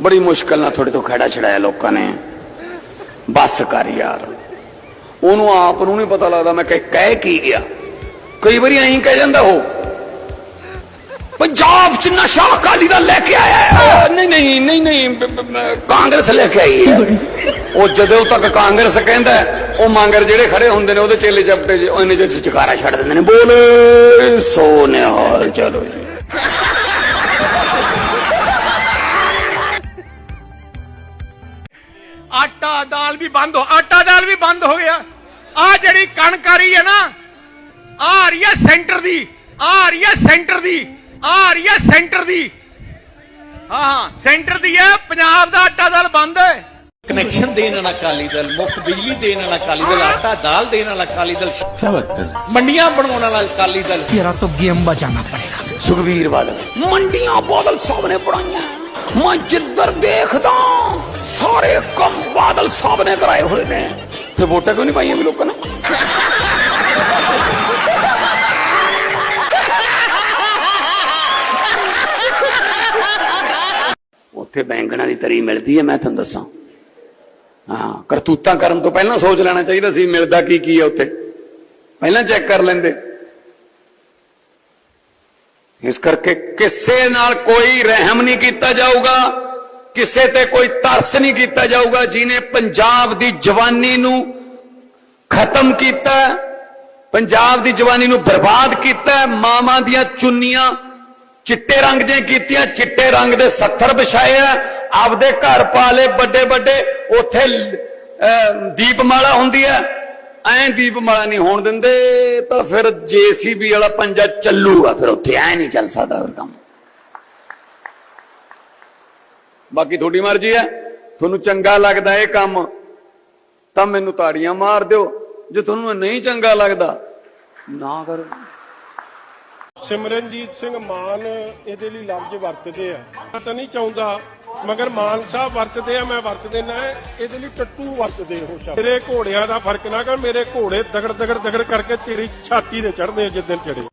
ਬੜੀ ਮੁਸ਼ਕਲ ਨਾਲ ਤੁਹਾਡੇ ਤੋਂ ਖੜਾ ਛੜਾਇਆ ਲੋਕਾਂ ਨੇ। ਬੱਸ ਕਰ ਯਾਰ। ਉਹਨੂੰ ਆਪ ਨੂੰ ਨਹੀਂ ਪਤਾ ਲੱਗਦਾ ਮੈਂ ਕਹਿ ਕਹਿ ਕੀ ਗਿਆ। ਕਈ ਵਾਰੀ ਐਂ ਕਹਿ ਜਾਂਦਾ ਉਹ। ਪੰਜਾਬ ਚ ਨਸ਼ਾ ਅਕਾਲੀ ਦਾ ਲੈ ਕੇ ਆਇਆ। ਨਹੀਂ ਨਹੀਂ ਨਹੀਂ ਨਹੀਂ ਕਾਂਗਰਸ ਲੈ ਕੇ ਆਈ ਹੈ। ਉਹ ਜਦੋਂ ਤੱਕ ਕਾਂਗਰਸ ਕਹਿੰਦਾ ਉਹ ਮੰਗਰ ਜਿਹੜੇ ਖੜੇ ਹੁੰਦੇ ਨੇ ਉਹਦੇ ਚੇਲੇ ਚਪਟੇ ਉਹਨੇ ਜਿਹਾ ਚਕਾਰਾ ਛੱਡ ਦਿੰਦੇ ਨੇ। ਬੋਲੇ ਸੋ ਨਿਹਾਲ ਚਲੋ ਜੀ। ਆਟਾ ਦਾਲ ਵੀ ਬੰਦ ਹੋ ਆਟਾ ਦਾਲ ਵੀ ਬੰਦ ਹੋ ਗਿਆ। ਆ ਜਿਹੜੀ ਕਣਕ ਹੈ ਨਾ ਆ ਰਹੀ ਹੈ ਸੈਂਟਰ ਦੀ ਆ ਰਹੀ ਹੈ ਸੈਂਟਰ ਦੀ ਆ ਰਹੀ ਹੈ ਸੈਂਟਰ ਦੀ। ਹਾਂ ਹਾਂ ਸੈਂਟਰ ਦੀ ਹੈ ਪੰਜਾਬ ਦਾ ਆਟਾ ਦਾਲ ਬੰਦ ਹੈ। ਕਨੈਕਸ਼ਨ ਦੇਣ ਵਾਲਾ ਕਾਲੀ ਦਲ ਮੁਫਤ ਬਿਜਲੀ ਦੇਣ ਵਾਲਾ ਕਾਲੀ ਦਲ ਆਟਾ ਦਾਲ ਦੇਣ ਵਾਲਾ ਕਾਲੀ ਦਲ ਕੀ ਮੰਡੀਆਂ ਬਣਾਉਣ ਵਾਲਾ ਕਾਲੀ ਦਲ। ਤੇਰਾ ਤਾਂ ਗੇਮ ਬਚਾਣਾ ਪੜੇਗਾ ਸੁਖਵੀਰ ਵਾਲ ਮੰਡੀਆਂ ਬਾਦਲ ਸਾਹਿਬ ਨੇ ਬਣਾਈਆਂ। ਮੈਂ ਜਿੱਧਰ ਦੇਖਦਾ ਸਾਰੇ ਕੰਮ ਬਾਦਲ ਸਾਹਿਬ ਨੇ ਕਰਾਏ ਹੋਏ ਨੇ। ਤੇ ਵੋਟਾਂ ਕਿਉਂ ਨਹੀਂ ਪਾਈਆਂ ਵੀ ਲੋਕਾਂ ਨੇ? ਉੱਥੇ ਬੈਂਗਣਾ ਦੀ ਤਰੀ ਮਿਲਦੀ ਹੈ, ਮੈਂ ਤੁਹਾਨੂੰ ਦੱਸਾਂ। ਹਾਂ, ਕਰਤੂਤਾਂ ਕਰਨ ਤੋਂ ਪਹਿਲਾਂ ਸੋਚ ਲੈਣਾ ਚਾਹੀਦਾ ਸੀ, ਮਿਲਦਾ ਕੀ ਕੀ ਹੈ ਉੱਥੇ। ਪਹਿਲਾਂ ਚੈੱਕ ਕਰ ਲੈਂਦੇ। ਇਸ ਕਰਕੇ ਕਿਸੇ ਨਾਲ ਕੋਈ ਰਹਿਮ ਨਹੀਂ ਕੀਤਾ ਜਾਊਗਾ। ਕਿਸੇ ਤੇ ਕੋਈ ਤਰਸ ਨਹੀਂ ਕੀਤਾ ਜਾਊਗਾ ਜਿਨੇ ਪੰਜਾਬ ਦੀ ਜਵਾਨੀ ਨੂੰ ਖਤਮ ਕੀਤਾ ਪੰਜਾਬ ਦੀ ਜਵਾਨੀ ਨੂੰ ਬਰਬਾਦ ਕੀਤਾ ਮਾਵਾਂ ਦੀਆਂ ਚੁੰਨੀਆਂ ਚਿੱਟੇ ਰੰਗ ਦੀਆਂ ਕੀਤੀਆਂ ਚਿੱਟੇ ਰੰਗ ਦੇ ਸੱਥਰ ਵਿਛਾਏ ਆ ਆਪਦੇ ਘਰ ਪਾ ਲਏ ਵੱਡੇ ਵੱਡੇ ਉੱਥੇ ਅਹ, ਦੀਪਮਾਲਾ ਹੁੰਦੀ ਹੈ ਐਂ ਦੀਪਮਾਲਾ ਨਹੀਂ ਹੋਣ ਦਿੰਦੇ ਤਾਂ ਫਿਰ ਜੀਸੀਬੀ ਵਾਲਾ ਪੰਜਾ ਚੱਲੂਗਾ ਫਿਰ ਉੱਥੇ ਐ ਨਹੀਂ ਚੱਲ ਸਕਦਾ ਹੋਰ ਕੰਮ। ਬਾਕੀ ਤੁਹਾਡੀ ਮਰਜ਼ੀ ਹੈ। ਤੁਹਾਨੂੰ ਚੰਗਾ ਲੱਗਦਾ ਇਹ ਕੰਮ, ਤਾਂ ਮੈਨੂੰ ਤਾੜੀਆਂ ਮਾਰ ਦਿਓ। ਜੇ ਤੁਹਾਨੂੰ ਨਹੀਂ ਚੰਗਾ ਲੱਗਦਾ, ਨਾ ਕਰੋ। ਸਿਮਰਨਜੀਤ ਸਿੰਘ ਮਾਨ ਇਹਦੇ ਲਈ ਲਫ਼ਜ਼ ਵਰਤਦੇ ਆ। ਮੈਂ ਤਾਂ ਨਹੀਂ ਚਾਹੁੰਦਾ, ਮਗਰ ਮਾਨ ਸਾਹਿਬ ਵਰਤਦੇ ਆ, ਮੈਂ ਵਰਤਦੇ ਨਾ ਇਹਦੇ ਲਈ ਟੱਟੂ ਵਰਤਦੇ ਉਹ ਸ਼ਬਦ। ਤੇਰੇ ਘੋੜਿਆਂ ਦਾ ਫ਼ਰਕ ਨਾ ਕਰ, ਮੇਰੇ ਘੋੜੇ ਦਗੜ ਦਗੜ ਦਗੜ ਕਰਕੇ ਤੇਰੀ ਛਾਤੀ ਤੇ ਚੜਦੇ ਜਿੱਦਣ ਚੜੇ